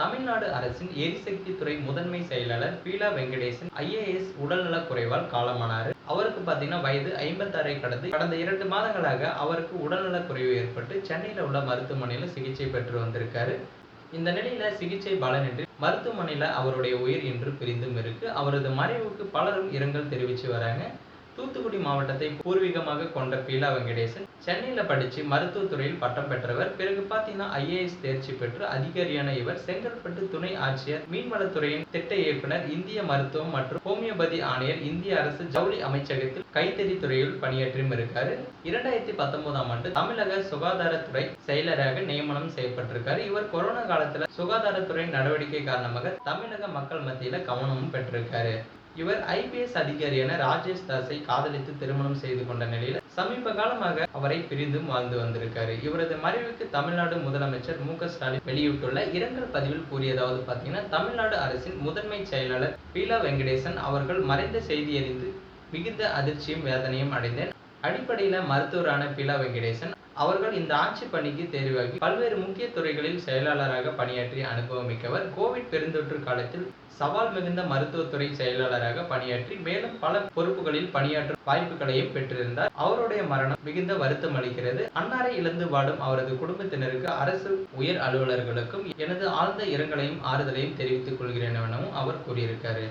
தமிழ்நாடு அரசின் எரிசக்தி துறை முதன்மை செயலாளர் பீலா வெங்கடேசன் ஐஏஎஸ் உடல்நலக் குறைவால் காலமானார். அவருக்கு பார்த்தீங்கன்னா வயது ஐம்பத்தாறை கடந்து கடந்த இரண்டு மாதங்களாக அவருக்கு உடல்நலக் குறைவு ஏற்பட்டு சென்னையில் உள்ள மருத்துவமனையில் சிகிச்சை பெற்று வந்திருக்காரு. இந்த நிலையில சிகிச்சை பலனின்றி மருத்துவமனையில அவருடைய உயிர் இன்று பிரிந்தும் இருக்கு. அவரது மறைவுக்கு பலரும் இரங்கல் தெரிவிச்சு வராங்க. தூத்துக்குடி மாவட்டத்தை பூர்வீகமாக கொண்ட பீலா வெங்கடேசன் சென்னையில படிச்சு மருத்துவத்துறையில் பட்டம் பெற்றவர் பிறகு பார்த்தீங்கன்னா ஐஏஎஸ் தேர்ச்சி பெற்று அதிகாரியான இவர் செங்கல்பட்டு துணை ஆட்சியர் மீன்வளத்துறையின் திட்ட இயக்குனர் இந்திய மருத்துவம் மற்றும் ஹோமியோபதி ஆணையர் இந்திய அரசு ஜவுளி அமைச்சகத்தில் கைத்தறி துறையில் பணியாற்றியும் இருக்காரு. இரண்டாயிரத்தி பத்தொன்பதாம் ஆண்டு தமிழக சுகாதாரத்துறை செயலராக நியமனம் செய்யப்பட்டிருக்காரு. இவர் கொரோனா காலத்துல சுகாதாரத்துறை நடவடிக்கை காரணமாக தமிழக மக்கள் மத்தியில கவனமும் பெற்றிருக்காரு. இவர் ஐபிஎஸ் அதிகாரியான ராஜேஷ் தாஸை காதலித்து திருமணம் செய்து கொண்ட நிலையில் சமீப காலமாக அவரை பிரிந்தும் வாழ்ந்து வந்திருக்காரு. இவரது மறைவுக்கு தமிழ்நாடு முதலமைச்சர் மு க ஸ்டாலின் வெளியிட்டுள்ள இரங்கல் பதிவில் கூறியதாவது பார்த்தீங்கன்னா தமிழ்நாடு அரசின் முதன்மை செயலாளர் பீலா வெங்கடேசன் அவர்கள் மறைந்த செய்தி அறிந்து மிகுந்த அதிர்ச்சியும் வேதனையும் அடைந்தேன் அடிப்படையில மருத்துவரான பீலா வெங்கடேசன் அவர்கள் இந்த ஆட்சி பணிக்கு தேர்வாகி பல்வேறு முக்கிய துறைகளில் செயலாளராக பணியாற்றிய அனுபவமிக்கவர் கோவிட் பெருந்தொற்று காலத்தில் சவால் மிகுந்த மருத்துவத்துறை செயலாளராக பணியாற்றி மேலும் பல பொறுப்புகளில் பணியாற்றும் வாய்ப்புகளையும் பெற்றிருந்தார். அவருடைய மரணம் மிகுந்த வருத்தம் அளிக்கிறது. அன்னாரை இழந்து வாடும் அவரது குடும்பத்தினருக்கு அரசு உயர் அலுவலர்களுக்கும் எனது ஆழ்ந்த இரங்கலையும் ஆறுதலையும் தெரிவித்துக் கொள்கிறேன் எனவும் அவர் கூறியிருக்காரு.